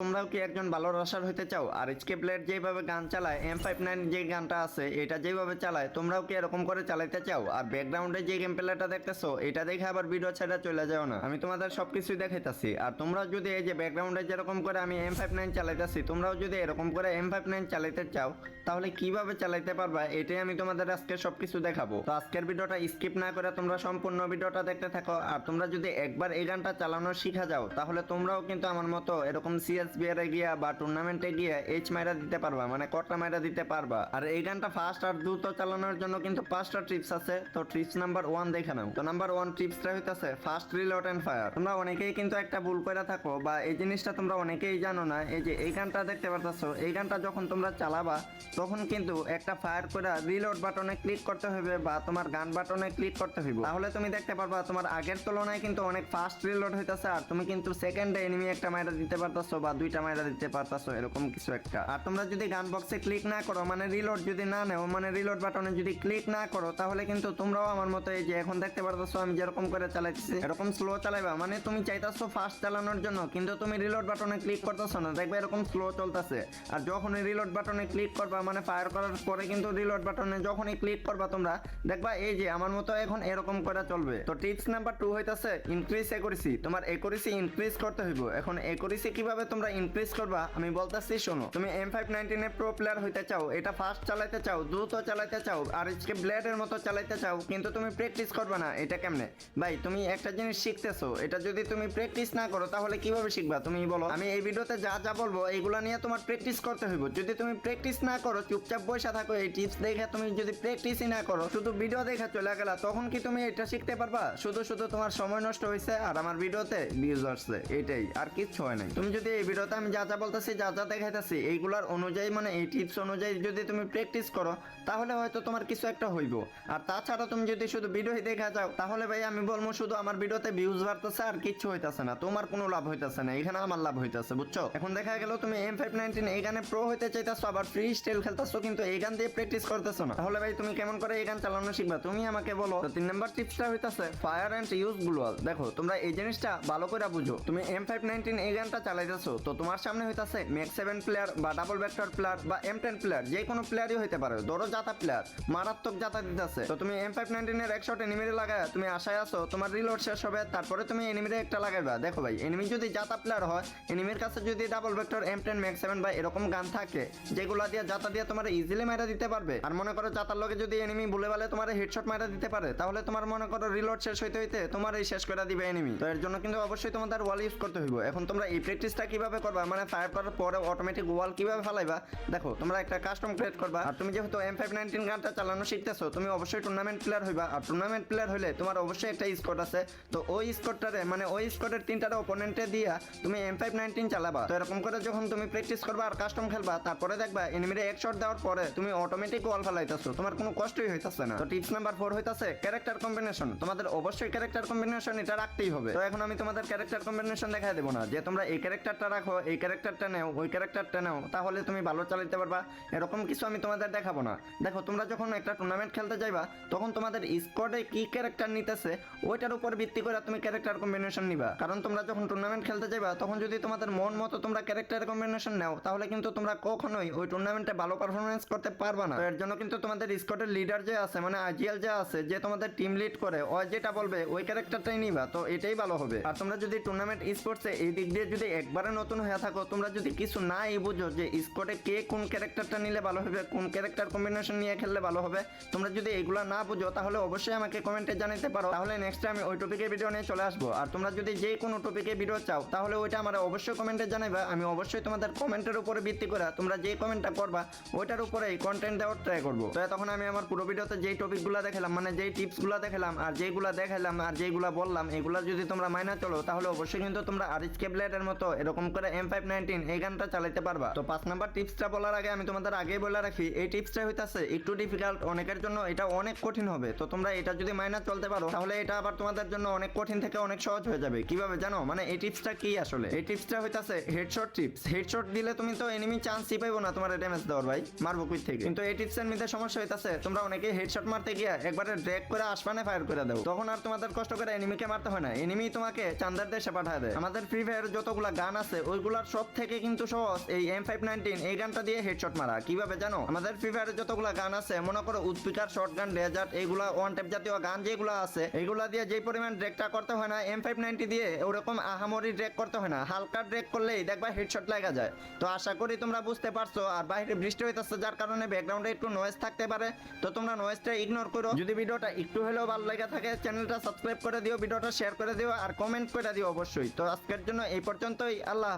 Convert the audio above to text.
তোমরাও কি একজন ভালো রাশার হইতে চাও? আর এইচকে প্লেয়ার যেভাবে গান চালায় এম ফাইভ নাইন যে গানটা আছে, এটা যেভাবে চালায়, তোমরাও কি এরকম করে চালাইতে চাও? আর ব্যাকগ্রাউন্ডে যে গেম প্লেয়ারটা দেখতেছো, এটা দেখে আবার ভিডিও ছেড়ে চলে যাও না। আমি তোমাদের সবকিছুই দেখাইতাছি। আর তোমরা যদি এই যে ব্যাকগ্রাউন্ডে যেরকম করে আমি এম ফাইভ নাইন চালাইতেছি, তোমরাও যদি এরকম করে এম ফাইভ নাইন চালাইতে চাও, তাহলে কীভাবে চালাইতে পারবা? এটাই আমি তোমাদের আজকে সবকিছু দেখাবো। তো আজকের ভিডিওটা স্কিপ না করে তোমরা সম্পূর্ণ ভিডিওটা দেখতে থাকো। আর তোমরা যদি একবার এই গানটা চালানো শিখা যাও, তাহলে তোমরাও কিন্তু আমার মতো এরকম সিএস বিয়ারে গিয়া বা টুর্নামেন্টে গিয়ে এইচ মাইরা দিতে পারবা মানে কটা মাইরা দিতে পারবা। আর এই গানটা ফাস্ট আর দ্রুত চালানোর জন্য কিন্তু পাঁচটা ট্রিপস আছে, তো ট্রিপস নাম্বার ওয়ান দেখে নাও। তো নাম্বার ওয়ান ট্রিপসটা হইতাছে ফাস্ট রিলোড এন্ড ফায়ার তোমরা অনেকেই কিন্তু একটা ভুল করে থাকো, বা এই জিনিসটা তোমরা অনেকেই জানো না, এই যে এই গানটা দেখতে পারতাছো, এই গানটা যখন তোমরা চালাবা, তখন কিন্তু একটা ফায়ার করে রিলোড বাটনে ক্লিক করতে হবে বা তোমার গান বাটনে ক্লিক করতে হইব। তাহলে তুমি দেখতে পারবা, তোমার আগের তুলনায় কিন্তু অনেক ফাস্ট রিলোড হইতেছে, আর তুমি কিন্তু সেকেন্ডে এনিমি একটা মাইরা দিতে পারতাছো, বা দুইটা মাইরা দিতে পারতাছো, এরকম কিছু একটা। আর তোমরা যদি গান বক্সে ক্লিক না করো মানে রিলোড যদি না নেও মানে রিলোড বাটনে যদি ক্লিক না করো, তাহলে কিন্তু তোমরাও আমার মতো এই যে এখন দেখতে পারতাছো, আমি যেরকম করে চালাইতেছি, এরকম স্লো চালাইবা। মানে তুমি চাইতাছো ফাস্ট চালানোর জন্য, কিন্তু তুমি রিলোড বাটনে ক্লিক করতেছো না। দেখবে এরকম স্লো চলতেছে। আর যখন রিলোড বাটনে ক্লিক করবা মানে ফায়ার করার পরে কিন্তু রিলোড বাটনে যখনই ক্লিক করবা তোমরা, দেখবা এই যে আমার মতো এখন এরকম করে চলবে। তো টিপস নাম্বার টু হইতাছে ইনক্রিজ একুরেসি তোমার একুরেসি ইনক্রিজ করতে হইব। এখন একুরেসি কীভাবে তোমরা ইনক্রিজ করবা, আমি বলতেছি শোনো, তুমি এম ফাইভ নাইনটিনে প্রো প্লেয়ার হইতে চাও, এটা ফাস্ট চালাইতে চাও, দ্রুত চালাইতে চাও, আর আজকে ব্লেডের মতো চালাইতে চাও, কিন্তু তুমি প্র্যাকটিস করবে না, এটা কেমনে? ভাই, তুমি একটা জিনিস শিখতেছো, এটা যদি তুমি প্র্যাকটিস না করো, তাহলে কীভাবে শিখবা? তুমি বলো। আমি এই ভিডিওতে যা যা বলব এইগুলা নিয়ে তোমার প্র্যাকটিস করতে হইব। যদি তুমি প্র্যাকটিস না করো, চুপচাপ বসে থাকো, এই টিপস দেখে তুমি যদি প্র্যাকটিসই না করো, শুধু ভিডিও দেখে চলে গেলা, তখন কি তুমি এটা শিখতে পারবা? শুধু শুধু তোমার সময় নষ্ট হয়েছে আর আমার ভিডিওতে ভিউজ আসছে, এটাই, আর কিচ্ছু হয় নাই। তুমি যদি এই ভিডিওতে আমি যা যা বলতেছি, যা যা দেখাইতেছি, এইগুলার অনুযায়ী মানে এই টিপস অনুযায়ী যদি তুমি প্র্যাকটিস করো, তাহলে হয়তো তোমার কিছু একটা হইব। আর তাছাড়া তুমি যদি শুধু ভিডিও দেখা যাও, তাহলে ভাই আমি বলব শুধু আমার ভিডিওতে ভিউজ বাড়তেছে আর কিচ্ছু হইতাছে না। তোমার কোনো লাভ হইতাছে না, এখানে আমার লাভ হইতাছে, বুঝছ? এখন দেখা গেল তুমি এম ফাইভ নাইনটিন এই গানে প্রো হইতে চাইতেছো, আবার ফ্রি স্টাইল খেলতেছো, কিন্তু এই গান দিয়ে প্র্যাকটিস করতেছো না। তাহলে ভাই তুমি কেমন করে এই গান চালানো শিখবা? তুমি আমাকে বলো তিন নম্বর টিপসটা হইতাছে ফায়ার অ্যান্ড ইউজ গ্লোয়াল দেখো, তোমরা এই জিনিসটা ভালো করে বুঝো। তুমি এম ফাইভ নাইনটিন এই গানটা চালাইতেছো তো তোমার সামনে হইতাছে ম্যাক্স সেভেন প্লেয়ার বা ডাবল ভেক্টর প্লেয়ার বা এম টেন প্লেয়ার যে কোনো প্লেয়ারই হইতে পারে ধরো জাতা প্লেয়ার মারাত্মক জাতা দিতেছে। তো তুমি এম ফাইভ নাইনটিনের এক শট এনিমিরে লাগায় তুমি আশায় আছো, তোমার রিলোড শেষ হবে, তারপরে তুমি এনিমিরে একটা লাগাইবা। দেখো ভাই এনিমি যদি জাতা প্লেয়ার হয় এনিমির কাছে যদি double vector M ten max seven বা এরকম গান থাকে, যেগুলা দিয়ে জাতা দিয়ে তোমার ইজিলি মারা দিতে পারবে। আর মনে করো জাতার লোকে যদি এনিমি বলে বলে তোমার হেডশট মারা দিতে পারে, তাহলে তোমার মনে করো রিলোড শেষ হইতে হইতে তোমার এই শেষ করে দিবে এনিমি তো এর জন্য কিন্তু অবশ্যই তোমাদের ওয়াল ইউজ করতে হইব। এখন তোমরা এই প্র্যাকটিসটা কীভাবে করবা? মানে ফায়ার করার পরে অটোমেটিক ওয়াল কীভাবে ফালাইবা? দেখো, তোমরা একটা কাস্টম ক্রিয়েট করবা। আর তুমি যেহেতু এম ফাইভ নাইনটিন গানটা চালানো শিখতেছো, তুমি অবশ্যই টুর্নামেন্ট প্লেয়ার হইবা। আর টুর্নামেন্ট প্লেয়ার হইলে তোমার অবশ্যই একটা স্কোর আছে। তো ওই স্কোরটারে মানে ওই স্কোরের তিনটারে অপোনেন্টে দিয়া তুমি এম ফাইভ নাইনটিন চালাবা। তো এরকম করে যখন তুমি প্র্যাকটিস করবা আর কাস্টম খেলবা, তারপরে দেখবা এনিমিরে এক শট দেওয়ার পরে তুমি অটোমেটিক ওয়াল ফালাইতেছো। তোমার কোনো কষ্টই হইতাছে না। তো টিপস নাম্বার ফোর হইতাছে ক্যারেক্টার কম্বিনেশন তোমাদের অবশ্যই ক্যারেক্টার কম্বিনেশন এটা রাখতেই হবে। তো এখন আমি তোমাদের ক্যারেক্টার কম্বিনেশন দেখাই দেবো না। যে তোমরা এই ক্যারেক্টারটা রাখো এই ক্যারেক্টারটা নেও, ওই ক্যারেক্টারটা নেও, তাহলে তুমি ভালো চালাতে পারবা। এরকম কিছু আমি তোমাদের দেখাবো না। দেখো, তোমরা যখন একটা টুর্নামেন্ট খেলতে যাইবা, তখন তোমাদের স্কোয়াডে কি ক্যারেক্টার নিতেছে, ওইটার উপর ভিত্তি করে তুমি ক্যারেক্টার কম্বিনেশন নিবা। কারণ তোমরা যখন টুর্নামেন্ট খেলতে যাইবা, তখন যদি তোমাদের মন মতো তোমরা ক্যারেক্টার কম্বিনেশন নাও, তাহলে কিন্তু তোমরা কখনোই ওই টুর্নামেন্টে ভালো পারফরমেন্স করতে পারবা না। এর জন্য কিন্তু তোমাদের স্কোয়াডের লিডার যে আছে মানে আইজিএল যে আছে, যে তোমাদের টিম লিড করে, ও যেটা বলবে, ওই ক্যারেক্টারটাই নিবা, তো এটাই ভালো হবে। আর তোমরা যদি টুর্নামেন্ট স্পোর্টসে এই দিক দিয়ে যদি একবারে নতুন হয়ে থাকো। তোমরা যদি কিছু নাই বুঝো যে স্কোয়াডে কে কোন ক্যারেক্টারটা নিলে ভালো হবে, কোন ক্যারেক্টার কম্বিনেশন নিয়ে খেললে ভালো হবে, তোমরা যদি এগুলো না বুঝো, তাহলে অবশ্যই আমাকে কমেন্টে জানাতে পারো। তাহলে নেক্সট আমি ওই টপিকে ভিডিও নিয়ে চলে আসব। আর তোমরা যদি যে কোনো টপিকে ভিডিও চাও, তাহলে ওইটা আমার অবশ্যই কমেন্টে জানাবে আমি অবশ্যই তোমাদের কমেন্টের উপরে ভিত্তি করে তোমরা যে কমেন্টটা করবা, ওইটার উপরেই কন্টেন্ট দেওয়ার ট্রাই করব। তো তখন আমি আমার পুরো ভিডিওতে যেই টপিকগুলো দেখালাম মানে যেই টিপসগুলো দেখালাম, আর যেইগুলো দেখালাম আর যেইগুলো বললাম, এগুলো যদি তোমরা মাইনা চলো, তাহলে অবশ্যই কিন্তু তোমরা আরিজ কেবলেটের মতো এরকম করে এম ফাইভ নাইনটিন এই গানটা চালাতে পারবা। তো পাঁচ নাম্বার টিপসটা বলার আগে আমি তোমাদের আগেই বলে রাখি, এই টিপসটা হইতাছে একটু ডিফিকাল্ট অনেকের জন্য এটা অনেক কঠিন হবে। তো তোমরা এটা যদি মাইনা চলতে পারো, তাহলে এটা আবার তোমাদের জন্য অনেক কঠিন থেকে অনেক সহজ হয়ে যাবে। কীভাবে জানো? মানে এই টিপসটা কি আসলে? এই টিপসটা হইতাছে হেডশট টিপস হেডশট দিলে তুমি তো এনিমি চান্সই পাইবো না তোমার ড্যামেজ দেওয়ার ভাই, মারবো কুইক থেকে কিন্তু এই টিপসের মধ্যে সমস্যা হইতাছে, তোমরা অনেকে হেডশট মারতে গিয়ে একবারে ড্র্যাগ করে আসমানে ফায়ার করে দাও। তখন আর তোমাদের কষ্ট করে এনিমিকে মারতে হয় না। এনিমি তোমাকে চান্দার দেশে পাঠায় দেয়। আমাদের ফ্রি ফায়ার যতগুলা গান আছে ওইগুলার সব থেকে কিন্তু সহজ এই এম ফাইভ নাইনটিন এই গানটা দিয়ে হেডশট মারা। কীভাবে জানো? আমাদের ফ্রি ফায়ারের যতগুলা গান আছে, মনে করো উৎপিকার শর্ট গান ডেজার্ট এইগুলা ওয়ান টেপ জাতীয় গান যেগুলো আছে, এগুলা দিয়ে যে পরিমাণ ড্রেকটা করতে হয় না এম ফাইভ নাইনটি দিয়ে ওরকম আহামরি ড্রেক করতে হয় না। হালকা ড্রেক করলেই দেখবা হেডশট লাগা যায়। তো আশা করি তোমরা বুঝতে পারছ, আর বাইরে বৃষ্টি হইতেছে, যার কারণে ব্যাকগ্রাউন্ডে একটু নয়েজ থাকতে পারে। তো তোমরা নয়েজটা ইগনোর করো। যদি ভিডিওটা একটু হলেও ভালো লেগে থাকে, চ্যানেলটা সাবস্ক্রাইব করে দিও, ভিডিওটা শেয়ার করে দিও, আর কমেন্ট করে দিও অবশ্যই। তো আজকের জন্য এই পর্যন্তই। আল্লাহ।